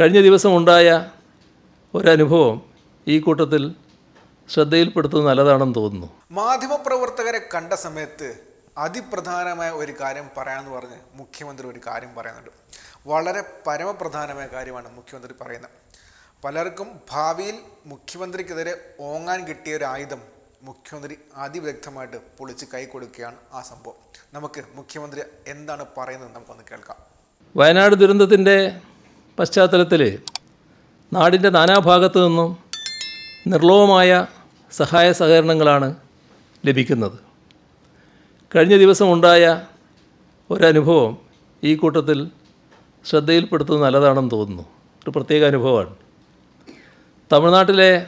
കഴിഞ്ഞ ദിവസം ഉണ്ടായ ഒരനുഭവം ഈ കൂട്ടത്തിൽ ശ്രദ്ധയിൽപ്പെടുത്തുന്നത് നല്ലതാണെന്ന് തോന്നുന്നു. മാധ്യമപ്രവർത്തകരെ കണ്ട സമയത്ത് അതിപ്രധാനമായ ഒരു കാര്യം പറയാമെന്ന് പറഞ്ഞ് മുഖ്യമന്ത്രി ഒരു കാര്യം പറയുന്നുണ്ട്. വളരെ പരമപ്രധാനമായ കാര്യമാണ് മുഖ്യമന്ത്രി പറയുന്നത്. പലർക്കും ഭാവിയിൽ മുഖ്യമന്ത്രിക്കെതിരെ ഓങ്ങാൻ കിട്ടിയ ഒരു ആയുധം മുഖ്യമന്ത്രി അതിവ്യക്തമായിട്ട് പൊളിച്ച് കൈ കൊടുക്കുകയാണ് ആ സംഭവം. നമുക്ക് മുഖ്യമന്ത്രി എന്താണ് പറയുന്നത് നമുക്കൊന്ന് കേൾക്കാം. വയനാട് ദുരന്തത്തിന്റെ പശ്ചാത്തലത്തിൽ നാടിന്റെ നാനാഭാഗത്തു നിന്നും നിർലോഭമായ സഹായ സഹകരണങ്ങളാണ് ലഭിക്കുന്നത്. കഴിഞ്ഞ ദിവസം ഉണ്ടായ ഒരനുഭവം ഈ കൂട്ടത്തിൽ ശ്രദ്ധയിൽപ്പെടുത്തുന്നത് നല്ലതാണെന്ന് തോന്നുന്നു. ഒരു പ്രത്യേക അനുഭവമാണ്. തമിഴ്നാട്ടിലെ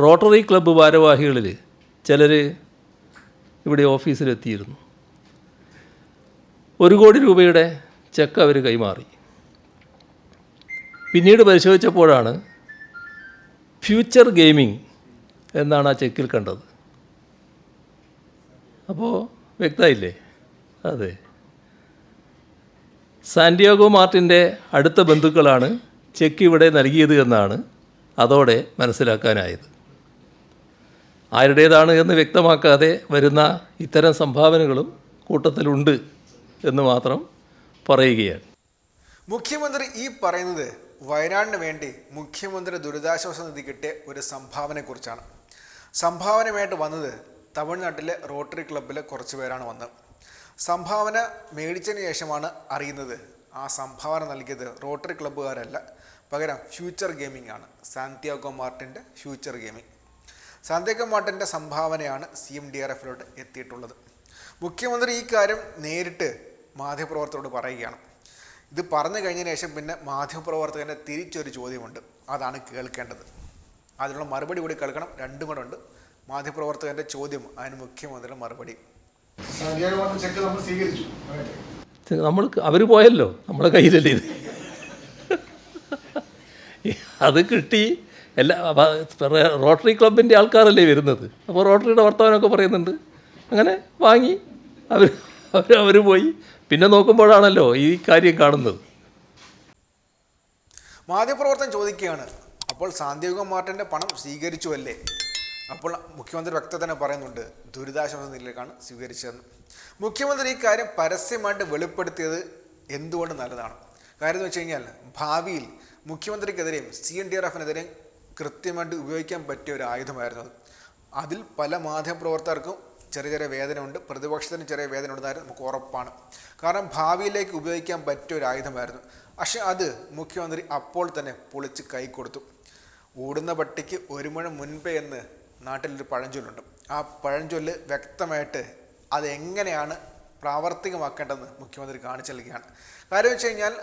റോട്ടറി ക്ലബ്ബ് ഭാരവാഹികളിൽ ചിലർ ഇവിടെ ഓഫീസിലെത്തിയിരുന്നു. ഒരു കോടി രൂപയുടെ ചെക്ക് അവർ കൈമാറി. പിന്നീട് പരിശോധിച്ചപ്പോഴാണ് ഫ്യൂച്ചർ ഗെയിമിംഗ് എന്നാണ് ആ ചെക്കിൽ കണ്ടത്. അപ്പോൾ വ്യക്തമായില്ലേ? അതെ. സാന്റിയാഗോ മാർട്ടിന്റെ അടുത്ത ബന്ധുക്കളാണ് ചെക്ക് ഇവിടെ നൽകിയത് എന്നാണ് അതോടെ മനസ്സിലാക്കാനായത്. ആരുടേതാണ് എന്ന് വ്യക്തമാക്കാതെ വരുന്ന ഇത്തരം സംഭാവനകളും കൂട്ടത്തിലുണ്ട് എന്ന് മാത്രം പറയുകയാണ്. മുഖ്യമന്ത്രി ഈ പറയുന്നത് വയനാടിന് വേണ്ടി മുഖ്യമന്ത്രി ദുരിതാശ്വാസ നിധി കിട്ടിയ ഒരു സംഭാവനയെക്കുറിച്ചാണ്. സംഭാവനയുമായിട്ട് വന്നത് തമിഴ്നാട്ടിലെ റോട്ടറി ക്ലബ്ബിലെ കുറച്ച് പേരാണ് വന്നത് സംഭാവന മേടിച്ചതിന് ശേഷമാണ് അറിയുന്നത് ആ സംഭാവന നൽകിയത് റോട്ടറി ക്ലബ്ബുകാരല്ല. പകരം ഫ്യൂച്ചർ ഗെയിമിംഗ് ആണ്. സാന്തിയാഗോ മാർട്ടിന്റെ ഫ്യൂച്ചർ ഗെയിമിംഗ്. സാന്തിയാഗോ മാർട്ടിന്റെ സംഭാവനയാണ് സി എം ഡി ആർ എഫിലോട്ട് എത്തിയിട്ടുള്ളത്. മുഖ്യമന്ത്രി ഈ കാര്യം നേരിട്ട് മാധ്യമപ്രവർത്തകരോട് പറയുകയാണ്. ഇത് പറഞ്ഞു കഴിഞ്ഞതിന് ശേഷം പിന്നെ മാധ്യമപ്രവർത്തകന്റെ തിരിച്ചൊരു ചോദ്യമുണ്ട്. അതാണ് കേൾക്കേണ്ടത്. അതിനുള്ള മറുപടി കൂടി കേൾക്കണം. രണ്ടും കൂടെ ഉണ്ട്. മാധ്യമപ്രവർത്തകന്റെ ചോദ്യം അതിന് മുഖ്യമന്ത്രിയുടെ മറുപടി. നമ്മൾ അവർ പോയല്ലോ. നമ്മളെ കയ്യിലല്ലേ ഇത്. അത് കിട്ടി. എല്ലാ റോട്ടറി ക്ലബിന്റെ ആൾക്കാരല്ലേ വരുന്നത്. അപ്പോൾ റോട്ടറിയുടെ വർത്തമാനമൊക്കെ പറയുന്നുണ്ട്. അങ്ങനെ വാങ്ങി. അവർ അവർ അവർ പോയി. പിന്നെ നോക്കുമ്പോഴാണല്ലോ ഈ കാര്യം കാണുന്നത്. മാധ്യമപ്രവർത്തകൻ ചോദിക്കുകയാണ് അപ്പോൾ സാന്തിയോഗ മാർട്ടിന്റെ പണം സ്വീകരിച്ചു അല്ലേ അപ്പോൾ മുഖ്യമന്ത്രി വ്യക്തത തന്നെ പറയുന്നുണ്ട് ദുരിതാശ്വാസ നിലയിലേക്കാണ് സ്വീകരിച്ചതെന്ന്. മുഖ്യമന്ത്രി ഈ കാര്യം പരസ്യമായിട്ട് വെളിപ്പെടുത്തിയത് എന്തുകൊണ്ട് നല്ലതാണ്? കാര്യം എന്ന് വെച്ച് കഴിഞ്ഞാൽ ഭാവിയിൽ മുഖ്യമന്ത്രിക്കെതിരെയും സി എൻ ഡി ആർ എഫിനെതിരെയും കൃത്യമായിട്ട് ഉപയോഗിക്കാൻ പറ്റിയ ഒരു ആയുധമായിരുന്നു അത്. അതിൽ പല മാധ്യമപ്രവർത്തകർക്കും ചെറിയ ചെറിയ വേദനയുണ്ട്. പ്രതിപക്ഷത്തിന് ചെറിയ വേദന ഉണ്ടായിരുന്നു നമുക്ക് ഉറപ്പാണ്. കാരണം ഭാവിയിലേക്ക് ഉപയോഗിക്കാൻ പറ്റിയ ഒരു ആയുധമായിരുന്നു. പക്ഷെ അത് മുഖ്യമന്ത്രി അപ്പോൾ തന്നെ പൊളിച്ച് കൈ കൊടുത്തു. ഓടുന്ന പട്ടിക്ക് ഒരു മുഴ മുൻപേ എന്ന് നാട്ടിലൊരു പഴഞ്ചൊല്ലുണ്ട്. ആ പഴഞ്ചൊല്ല് വ്യക്തമായിട്ട് അതെങ്ങനെയാണ് പ്രാവർത്തികമാക്കേണ്ടതെന്ന് മുഖ്യമന്ത്രി കാണിച്ചു നൽകുകയാണ് കാര്യം വെച്ച് കഴിഞ്ഞാൽ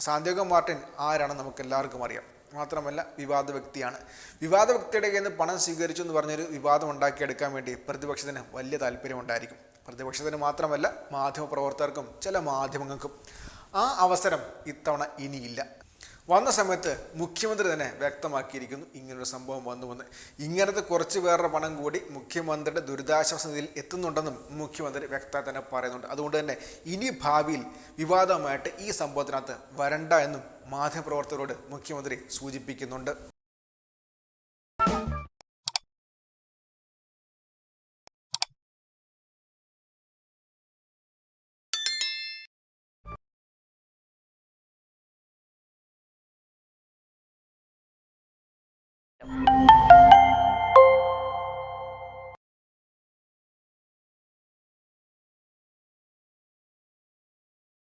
സാന്തിയോഗ മാർട്ടിൻ ആരാണെന്ന് നമുക്ക് എല്ലാവർക്കും അറിയാം. മാത്രമല്ല വിവാദ വ്യക്തിയാണ് വിവാദ വ്യക്തിയുടെ കയ്യിൽ നിന്ന് പണം സ്വീകരിച്ചു എന്ന് പറഞ്ഞൊരു വിവാദം ഉണ്ടാക്കിയെടുക്കാൻ വേണ്ടി പ്രതിപക്ഷത്തിന് വലിയ താല്പര്യമുണ്ടായിരിക്കും. പ്രതിപക്ഷത്തിന് മാത്രമല്ല മാധ്യമപ്രവർത്തകർക്കും ചില മാധ്യമങ്ങൾക്കും. ആ അവസരം ഇത്തവണ ഇനിയില്ല. വന്ന സമയത്ത് മുഖ്യമന്ത്രി തന്നെ വ്യക്തമാക്കിയിരിക്കുന്നു ഇങ്ങനൊരു സംഭവം വന്നുവെന്ന്. ഇങ്ങനത്തെ കുറച്ച് പേരുടെ പണം കൂടി മുഖ്യമന്ത്രിയുടെ ദുരിതാശ്വാസ നിധിയിൽ എത്തുന്നുണ്ടെന്നും മുഖ്യമന്ത്രി വ്യക്തമായി തന്നെ പറയുന്നുണ്ട്. അതുകൊണ്ട് തന്നെ ഇനി ഭാവിയിൽ വിവാദമായിട്ട് ഈ സംഭവത്തിനകത്ത് വരണ്ട എന്നും മാധ്യമപ്രവർത്തകരോട് മുഖ്യമന്ത്രി സൂചിപ്പിക്കുന്നുണ്ട്.